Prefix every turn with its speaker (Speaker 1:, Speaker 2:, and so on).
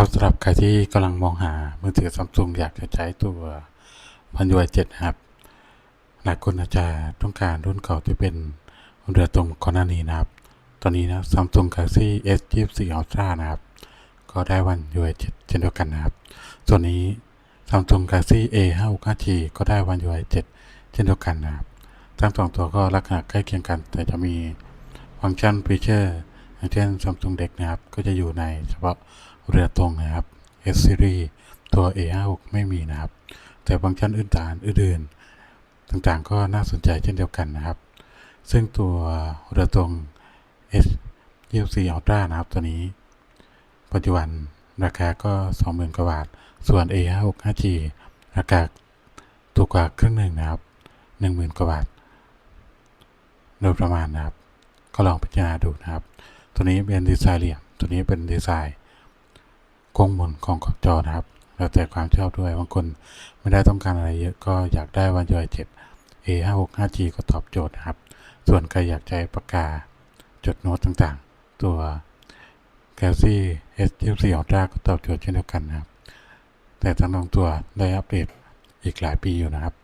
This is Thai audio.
Speaker 1: ครับสำหรับใครที่กำลังมองหามือถือซัมซุงอยากจะใช้ตัวพันยูไอเจ็ดครับหลายคนอาจจะต้องการรุ่นเก่าที่เป็นเรือตรงก่อนหน้านี้นะครับ ตอนนี้นะซัมซุง Galaxy S 24 Ultra นะครับ ก็ได้วัน UI 7เจ็ดเช่นเดียวกันนะครับ ส่วนนี้ Samsung Galaxy A 5 6 5G ก็ได้วัน UI 7เจ็ดเช่นเดียวกันนะครับทั้งสองตัวก็ลักษณะใกล้เคียงกัน แต่จะมีฟังก์ชันฟีเจอร์อย่างเช่น Samsung Deck นะครับ ก็จะอยู่ในเฉพาะ เรือตรงนะครับ S Series ตัว A 5 6 ไม่มีนะครับ แต่ฟังก์ชันอื่นๆอื่นๆต่างๆ ก็น่าสนใจเช่นเดียวกันนะครับ ซึ่งตัวเรือตรง S 24 Ultra นะครับตัวนี้ ปัจจุบันราคาก็ 20,000กว่าบาท ส่วน A 5 6 5G ราคาถูกกว่าครึ่งหนึ่งนะครับ 10,000กว่าบาท โดยประมาณนะครับ ก็ลองพิจารณาดูนะครับ ตัวนี้เป็นดีไซน์เหลี่ยม ตัวนี้เป็นดีไซน์ โค้งหมุนของขอบจอนะครับ แล้วแต่ความชอบด้วยบางคนไม่ได้ต้องการอะไรเยอะก็อยากได้วันยอย7 A 5 6 5G ก็ตอบโจทย์นะครับ ส่วนใครอยากใช้ปากกาจดโน้ตต่างๆ ตัว Galaxy S 24 Ultra ก็ตอบโจทย์เช่นเดียวกันนะครับ แต่ทั้งสองตัวได้อัปเดตอีกหลายปีอยู่นะครับ